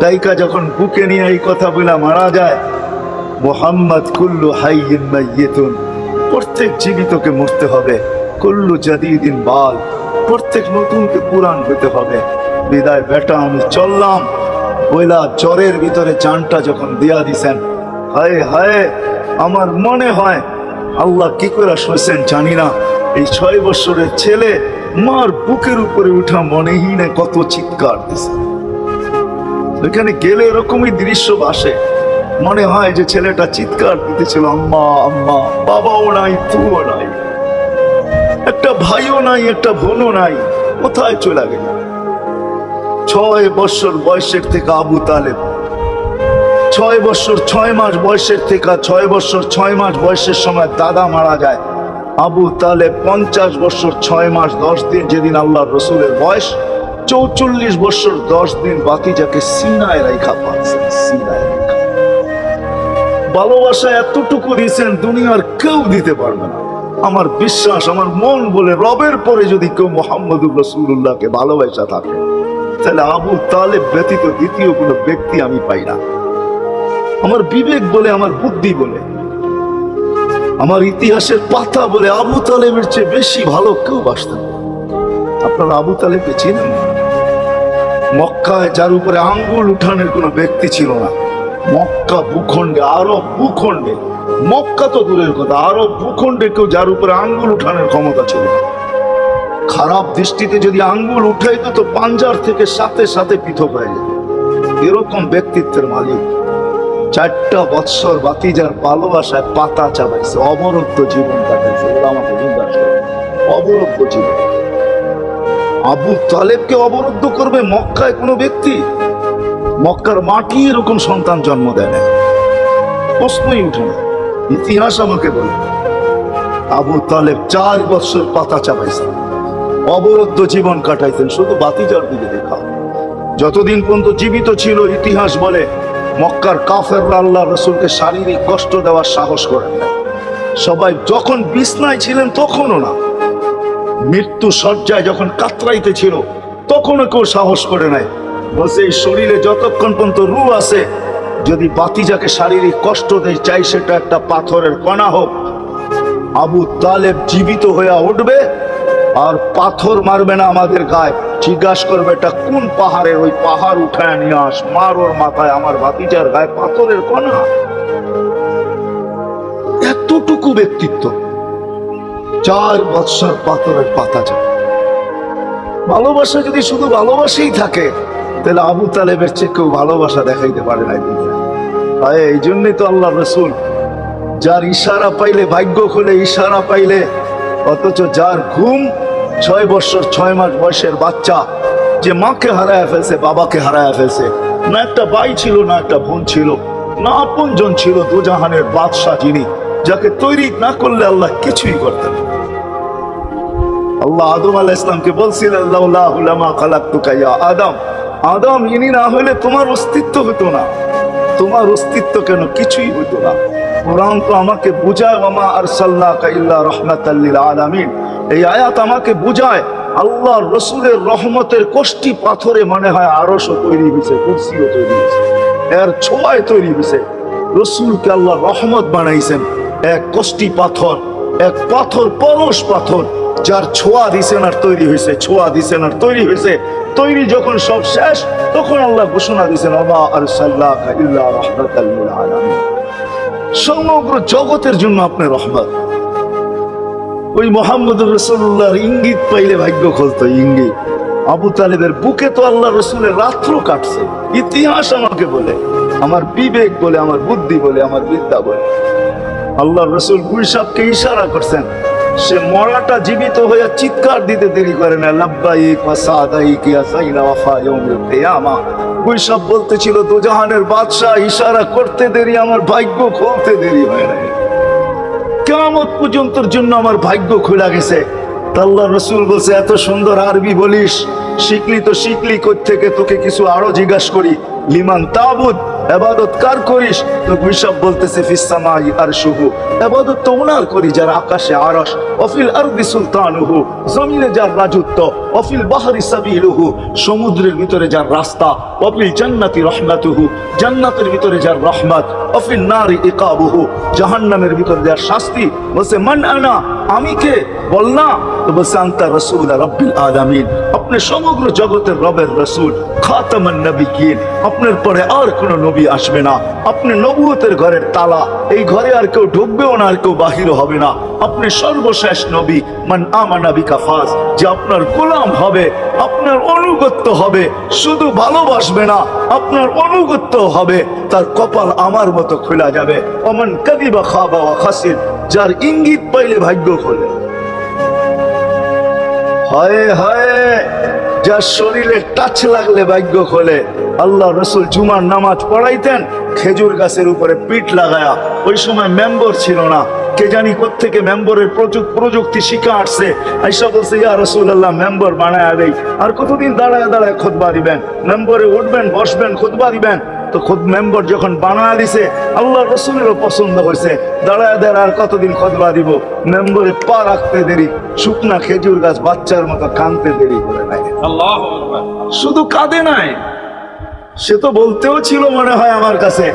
দাইকা যখন বুকে নিয়ে এই কথা বলে মারা যায়, মোহাম্মদ কুল্লু হাইয়িন প্রত্যেক জীবিতকে মরতে হবে, কুল্লু জাদিদিন বাল, প্রত্যেক নতুনকে পুরাণ হতে হবে। বিদায় বেটা, আমি চললাম। বইলা জ্বরের ভিতরে চানটা যখন দিয়া দিছেন, হায় হায়, আমার মনে হয় আল্লাহ কি করে শুয়েছেন জানি না। এই ছয় বছরের ছেলে মার বুকের উপরে উঠা মনেই না কত চিৎকার দিছে। ওইখানে গেলে এরকমই দৃশ্য বাসে। মনে হয় যে ছেলেটা চিৎকার দিতেছিল, আম্মা আম্মা, বাবাও নাই তুও নাই। একটা ভাইও নাই, একটা বোনও নাই, কোথায় চলে গেল? ছয় বছর বয়সের থেকে আবু তালেব। ছয় বছর, ছয় মাস বয়সের থেকে, ছয় বছর, ছয় মাস বয়সের সময় দাদা মারা যায়। আবু তালেব পঞ্চাশ বছর, ছয় মাস, দশ দিন যেদিন আল্লাহ রসুলের বয়স চৌচল্লিশ বছর, দশ দিন বাকি যাকে সিনায় রেখা পাচ্ছেন, সিনায় ভালোবাসা এতটুকু দিয়েছেন, দুনিয়ার কেউ দিতে পারবে না। আমার বিশ্বাস, আমার মন বলে রবের পরে যদি কেউ মোহাম্মদুর রসুল্লাহকে ভালোবাসা থাকে, তাহলে আবু তালেব ব্যতীত দ্বিতীয় কোনো ব্যক্তি আমি পাই না। আমার বিবেক বলে, আমার বুদ্ধি বলে, আমার ইতিহাসের পাতা বলে আবু তালেবের চেয়ে বেশি ভালো কেউ বাসতেন আপনারা আবু তালেবকে চিনেন? মক্কায় যার উপরে আঙ্গুল উঠানের কোনো ব্যক্তি ছিল না। মক্কা ভূখণ্ডে আরব ভূখণ্ডে, মক্কা তো দূরের কথা আরব ভূখণ্ডে কেউ যার উপরে আঙ্গুল উঠানের ক্ষমতা ছিল খারাপ দৃষ্টিতে যদি আঙ্গুল উঠাইতো তো পাঞ্জার থেকে সাথে সাথে পৃথক হয়ে যেত। এরকম ব্যক্তিত্বের মালিক। চারটা বৎসর বাতিজার ভালোবাসায় পাতা চাবাইছে অবরুদ্ধ জীবন কাটাইছে আমাকে জিজ্ঞাসা অবরুদ্ধ জীবন। আবু তালেবকে অবরুদ্ধ করবে মক্কায় কোনো ব্যক্তি? মক্কার মাটি এরকম সন্তান জন্ম দেয় না। প্রশ্নই উঠে না। ইতিহাস আমাকে বলে। আবু তালেব চার বছর পাতা চাপাইছেন। অবরুদ্ধ জীবন কাটাইতেন শুধু বাতি বাতিজার দিকে দেখা যতদিন পর্যন্ত জীবিত ছিল, ইতিহাস বলে মক্কার কাফের আল্লাহ রসুলকে শারীরিক কষ্ট দেওয়ার সাহস করেন না। সবাই যখন বিছনায় ছিলেন তখনও না। মৃত্যু সজ্জায় যখন কাতরাইতে ছিল তখনও কেউ সাহস করে নাই। বলছে, এই শরীরে যতক্ষণ পর্যন্ত রু আছে, যদি বাতিজাকে শারীরিক কষ্ট দেয়, চাই সেটা একটা পাথরের কণা হোক। আবু তালেব জীবিত হয়ে উঠবে আর পাথর মারবে না আমাদের গায়ে। জিজ্ঞাসা করবে, এটা কোন পাহাড়ের? ওই পাহাড় উঠায় নিয়ে আস, মার ওর মাথায়, আমার ভাতিজার গায়ে পাথরের কণা। এতটুকু ব্যক্তিত্ব। চার বৎসর পাথরের পাতা যায়। ভালোবাসা যদি শুধু ভালোবাসেই থাকে, তাহলে আবু তালেবের চেয়ে কেউ ভালোবাসা দেখাইতে পারে না এই এই জন্যই তো আল্লাহ রসুল, যার ইশারা পাইলে ভাগ্য খুলে, ইশারা পাইলে অথচ যার ঘুম ছয় বছর ছয় মাস বয়সের বাচ্চা, যে মাকে হারায় ফেলছে, বাবাকে হারায় ফেলছে, না একটা ভাই ছিল, না একটা বোন ছিল, না আপনজন ছিল, দুজাহানের বাদশাহ যিনি যাকে তৈরি না করলে আল্লাহ কিছুই করতেন। আল্লাহ আদম আলাহ ইসলামকে বলছিলেন আদম। আদম, ইনি না হলে তোমার অস্তিত্ব হতো না। তোমার অস্তিত্ব কেন কিছুই হতো না? কোরআন তো আমাকে বুঝায় মামা আরসাল্লাকা ইল্লা রাহমাতাল্লিল আলামিন। এই আয়াত আমাকে বুঝায় আল্লাহ রসুলের রহমতের কোষ্টি পাথরে মনে হয় আরশও তৈরি হয়েছে কুরসিও তৈরি হয়েছে এর ছোঁয়ায় তৈরি হয়েছে রসুলকে আল্লাহ রহমত বানাইছেন। এক কষ্টি পাথর, এক পাথর পরশ পাথর, যার ছোঁয়া দিছেন আর তৈরি হয়েছে ছোঁয়া দিছেন আর তৈরি হয়েছে তৈরি যখন সব শেষ, তখন আল্লাহ ঘোষণা দিছেন আমা আর সাল্লাহ সমগ্র জগতের জন্য আপনি রহমত। ওই মোহাম্মদ রসুল্লাহর ইঙ্গিত পাইলে ভাগ্য খুলতো, ইঙ্গিত। আবু তালেবের বুকে তো আল্লাহ রসুলের রাত্র কাটছে। ইতিহাস আমাকে বলে, আমার বিবেক বলে, আমার বুদ্ধি বলে, আমার বিদ্যা বলে। আল্লাহ রসুল গুলসাবকে ইশারা করছেন, সে মরাটা জীবিত হয়ে চিৎকার দিতে দেরি করে না, লাব্বাইক ওয়া সাদাইক ইয়া দোজাহানের বাদশা ইশারা করতে দেরি, আমার ভাগ্য খুলতে দেরি হয় না কেমন পর্যন্তর জন্য আমার ভাগ্য খোলা গেছে। আল্লাহ রসুল বলছে, এত সুন্দর আরবি বলিস, শিখলি তো শিখলি থেকে, তোকে কিছু আরও জিজ্ঞাসা করি। লিমান তাবুদ এবাদত কার করিস? তো গুইসব বলতেছে ফিসামাই আর শুহু এবাদত তো ওনার করি, যার আকাশে আরশ। অফিল আরবি সুলতানুহু, জমিনে যার রাজত্ব। অফিল বাহারি সাবিলুহু, সমুদ্রের ভিতরে যার রাস্তা। অফিল জান্নাতি রহমাতুহু, জান্নাতের ভিতরে যার রহমত। অফিল নারী ইকাবুহু, জাহান্নামের ভিতরে যার শাস্তি। বলছে, মান আনা আমি কে? বল না। রসুল রব্বিল আপনি সমগ্র জগতের রবের রসুল, খাতামান নবীন আপনার পরে আর কোনো নবী আসবে না। আপনি নবুয়তের ঘরের তালা। এই ঘরে আর কেউ ঢুকবেও না, আর কেউ বাহির হবে না। আপনি সর্বশেষ নবী, মান আমানা বিকাফাস যে আপনার গোলাম হবে, আপনার অনুগত্য হবে, শুধু ভালোবাসবে না, আপনার অনুগত্য হবে, তার কপাল আমার মতো খোলা যাবে। অমন কাদিবা খাবা খাসির। যার ইঙ্গিত পাইলে ভাগ্য খোলে। হায় হায়, যার শরীরে টাচ লাগলে ভাগ্য খোলে। আল্লাহ রসুল জুমার নামাজ পড়াইতেন, খেজুর গাছের উপরে পিঠ লাগায়া। ওই সময় মেম্বর ছিল না। কে জানি থেকে মেম্বরের প্রযুক্তি শিখা আসছে। আইসা বলছে, ইয়া রসুল আল্লাহ মেম্বর বানায় আর কতদিন দাঁড়ায় দাঁড়ায় খোদবা দিবেন? মেম্বরে উঠবেন, বসবেন, খুদবা দিবেন। তো খুদ মেম্বর যখন বানায় দিছে আল্লাহ রসুলেরও পছন্দ হয়েছে। দাঁড়ায় দাঁড়ায় আর কতদিন খতবা দিব? মেম্বরে পা রাখতে দেরি শুকনা খেজুর গাছ বাচ্চার মতো কানতে দেরি করে নাই। শুধু কাঁদে নাই সে তো বলতেও ছিল মনে হয় আমার কাছে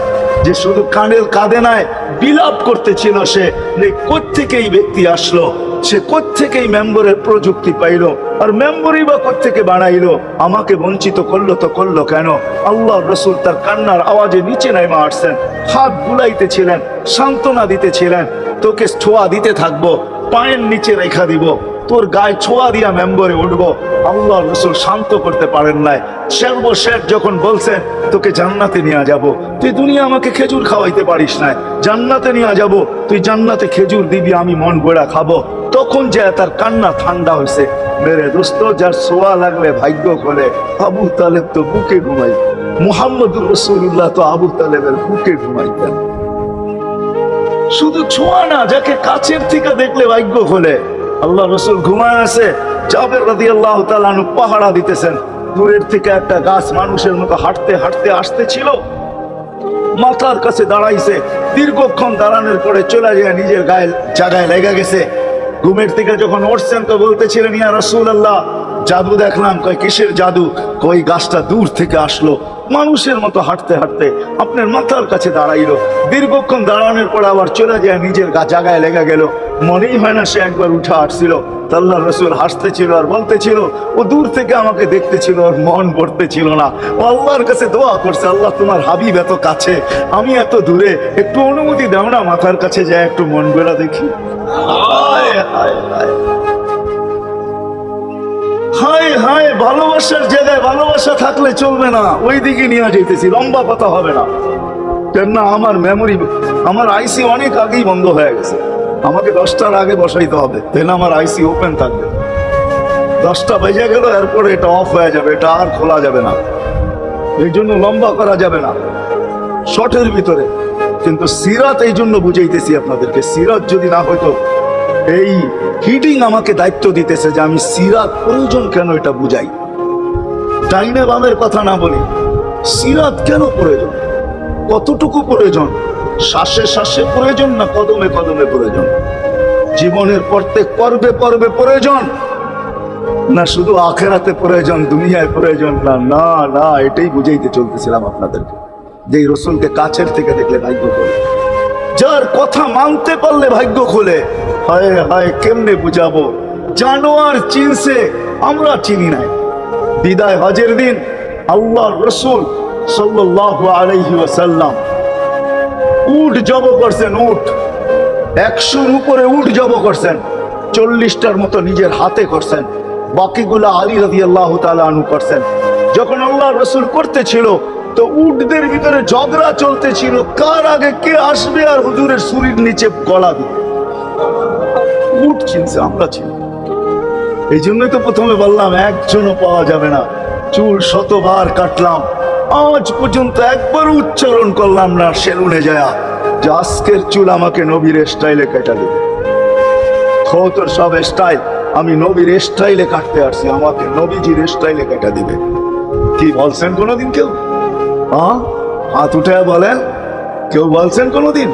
যে শুধু কানের কাঁদে নাই বিলাপ করতেছিল সে যে কোত্থেকে এই ব্যক্তি আসলো সে কোত্থেকে এই মেম্বরের প্রযুক্তি পাইলো আর মেম্বরই বা কোত্থেকে বানাইলো? আমাকে বঞ্চিত করল তো করল কেন? আল্লাহ রসুল তার কান্নার আওয়াজে নিচে নাইমা আসছেন, হাত বুলাইতেছিলেন, সান্ত্বনা দিতেছিলেন, তোকে ছোঁয়া দিতে থাকব, পায়ের নিচে রেখা দিব, তোর গায়ে ছোঁয়া দিয়া মেম্বরে উঠবো। আল্লাহ রসুল শান্ত করতে পারেন নাই। সর্বশেষ যখন বলছেন, তোকে জান্নাতে নিয়ে যাব। তুই দুনিয়া আমাকে খেজুর খাওয়াইতে পারিস না জান্নাতে নিয়ে যাব। তুই জান্নাতে খেজুর দিবি, আমি মন গোড়া খাব। তখন যে তার কান্না ঠান্ডা হয়েছে মেরে দোস্ত, যার সোয়া লাগলে ভাগ্য করে, আবু তালেব তো বুকে ঘুমাই। মুহাম্মদুর রসুল্লাহ তো আবু তালেবের বুকে ঘুমাইতেন শুধু ছোঁয়া না, যাকে কাছের থেকে দেখলে ভাগ্য খোলে। আল্লাহ রসুল ঘুমায় আছে, জাবের রাদি আল্লাহ তালানু পাহারা দিতেছেন। দূরের থেকে একটা গাছ মানুষের মতো হাঁটতে হাঁটতে আসতে ছিল মাথার কাছে দাঁড়াইছে, দীর্ঘক্ষণ দাঁড়ানোর পরে চলে যায়, নিজের গায়ে জায়গায় লেগে গেছে। ঘুমের থেকে যখন উঠছেন তো বলতেছিলেন, ইয়া রসুল আল্লাহ জাদু দেখলাম, কয়, কিসের জাদু? কই গাছটা দূর থেকে আসলো। মানুষের মতো হাঁটতে হাঁটতে আপনার মাথার কাছে দাঁড়াইলো। দীর্ঘক্ষণ দাঁড়ানোর পর আবার চলে যায়, নিজের জায়গায় লেগে গেল। মনেই হয় না সে একবার উঠে আসছিল। আল্লাহ রসুল হাসতেছিল আর বলতেছিল, ও দূর থেকে আমাকে দেখতেছিল ওর মন ভরতেছিল না। ও আল্লাহর কাছে দোয়া করছে, আল্লাহ তোমার হাবিব এত কাছে, আমি এত দূরে। একটু অনুমতি দাও না, মাথার কাছে যায় একটু মন বেড়া দেখি। হায় হায় ভালোবাসার জায়গায় ভালোবাসা থাকলে চলবে না। ওই দিকে নিয়ে যেতেছি, লম্বা কথা হবে না। কেন না আমার মেমোরি আমার আইসি অনেক আগেই বন্ধ হয়ে গেছে। আমাকে দশটার আগে বসাইতে হবে। তাহলে আমার আইসি ওপেন থাকবে। দশটা বেজে গেল, এরপরে এটা অফ হয়ে যাবে, এটা আর খোলা যাবে না। এই জন্য লম্বা করা যাবে না। শর্টের ভিতরে। কিন্তু সিরাত এই জন্য বুঝাইতেছি আপনাদেরকে, সিরাত যদি না হয়তো এই হিডিং আমাকে দায়িত্ব দিতেছে যে আমি সিরাত প্রয়োজন কেন এটা বুঝাই। ডাইনে বামের কথা না বলি, সিরাত কেন প্রয়োজন? কতটুকু প্রয়োজন? শ্বাসে শ্বাসে প্রয়োজন না কদমে কদমে প্রয়োজন? জীবনের প্রত্যেক পর্বে পর্বে প্রয়োজন। না শুধু আখেরাতে প্রয়োজন, দুনিয়ায় প্রয়োজন, না না না, এটাই বুঝাইতে চলতেছিলাম আপনাদেরকে। যে রসুলকে কাছের থেকে দেখলে ভাগ্য খোলে। যার কথা মানতে পারলে ভাগ্য খোলে। হায় হায়, কেমনে বুঝাবো? জানোয়ার চিনছে, আমরা চিনি নাই। বিদায় হজের দিন আল্লাহ রসুল সাল্লাল্লাহু আলাইহি ওয়াসাল্লাম উট জব করছেন উট একশোর উপরে উট জব করছেন, চল্লিশটার মতো নিজের হাতে করছেন। বাকিগুলা আলী রাজি আল্লাহ আনু করছেন। যখন আল্লাহ রসুল করতেছিল, তো উটদের ভিতরে ঝগড়া চলতেছিল, কার আগে কে আসবে আর হুজুরের শরীর নিচে গলা দিবে উট চিনছে, আমরা চিনি। এই জন্যই তো প্রথমে বললাম, একজনও পাওয়া যাবে না। চুল শতবার কাটলাম। আজ পর্যন্ত একবার উচ্চারণ করলাম না, সেলুনে যায়। যে আজকের চুল আমাকে নবীর স্টাইলে কেটা দেবে। তোর সব স্টাইল আমি নবীর স্টাইলে কাটতে আসছি, আমাকে নবীজির স্টাইলে কেটা দিবে। কি বলছেন কোনোদিন কেউ? হাত উঠে বলেন। কেউ বলছেন কোনোদিন?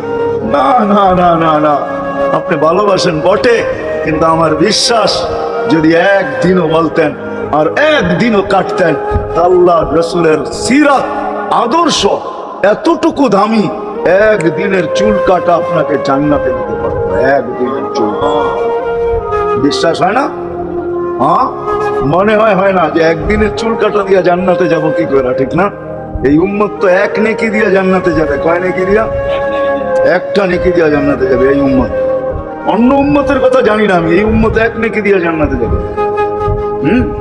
না না না না না। আপনি ভালোবাসেন বটে, কিন্তু আমার বিশ্বাস, যদি একদিনও বলতেন আর একদিনও কাটতেন আল্লাহ রসুলের সিরাত, আদর্শ, এতটুকু দামি, একদিনের চুল কাটা আপনাকে জান্নাতে দিতে পারব, একদিনের চুল। বিশ্বাস হয় না? হ্যাঁ? মনে হয় হয় না যে একদিনের চুল কাটা দিয়ে জান্নাতে যাব কি করে, ঠিক না? এই উম্মত তো এক নেকি দিয়ে জান্নাতে যাবে, কয় নেকি দিয়া? একটা নেকি দিয়া জান্নাতে যাবে এই উম্মত। অন্য উম্মতের কথা জানি না আমি, এই উম্মত এক নেকি দিয়ে জান্নাতে যাবে। হুম?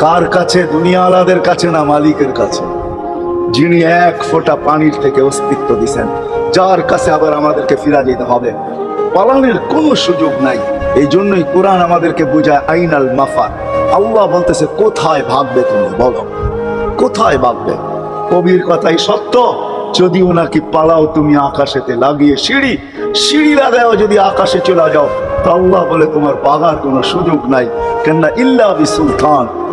কার কাছে? দুনিয়া আলাদের কাছে না মালিকের কাছে? যিনি এক ফোঁটা পানির থেকে অস্তিত্ব দিছেন, যার কাছে আবার আমাদেরকে ফিরা যেতে হবে। পালানের কোনো সুযোগ নাই। এই জন্যই কোরআন আমাদেরকে বোঝায়, আইনাল মাফার। আল্লাহ বলতেছে, কোথায় ভাববে তুমি? বলো। কোথায় ভাববে? কবির কথাই সত্য। যদিও নাকি পালাও তুমি আকাশেতে লাগিয়ে সিঁড়ি সিঁড়ি লাগাও যদি আকাশে চলে যাও, তো আল্লাহ বলে তোমার পাগার কোনো সুযোগ নাই। কেননা ইল্লা বি সুলতান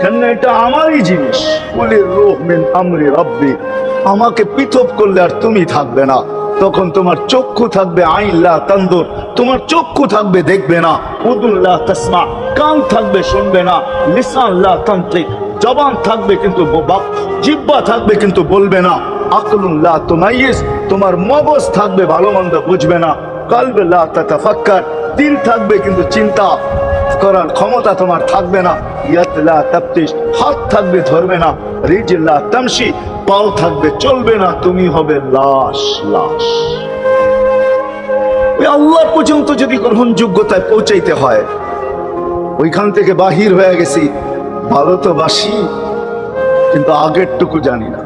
কেন এটা আমারই জিনিস। বলে, রোহ মিন আমরি রব্বি, আমাকে পৃথক করলে আর তুমি থাকবে না। তখন তোমার চক্ষু থাকবে আইল্লা তন্দুর তোমার চক্ষু থাকবে দেখবে না। উদুল্লাহ তসমা। কান থাকবে শুনবে না। লিসাল্লাহ তান্ত্রিক। জবান থাকবে কিন্তু জিব্বা থাকবে কিন্তু বলবে না। আকলুল্লাহ তোমাইস তোমার মগজ থাকবে ভালো মন্দ বুঝবে না। কলবেল্লাহ তাতাফাক্কার। দিল থাকবে কিন্তু চিন্তা করার ক্ষমতা তোমার থাকবে না। হাত থাকবে ধরবে না। রিজিল্লা তামসি পাও থাকবে, চলবে না। তুমি হবে লাশ লাশ। ওই আল্লাহ পর্যন্ত যদি গ্রহণযোগ্যতায় পৌঁছাইতে হয়, ওইখান থেকে বাহির হয়ে গেছি। ভালো তো বাসি, কিন্তু আগেরটুকু জানি না।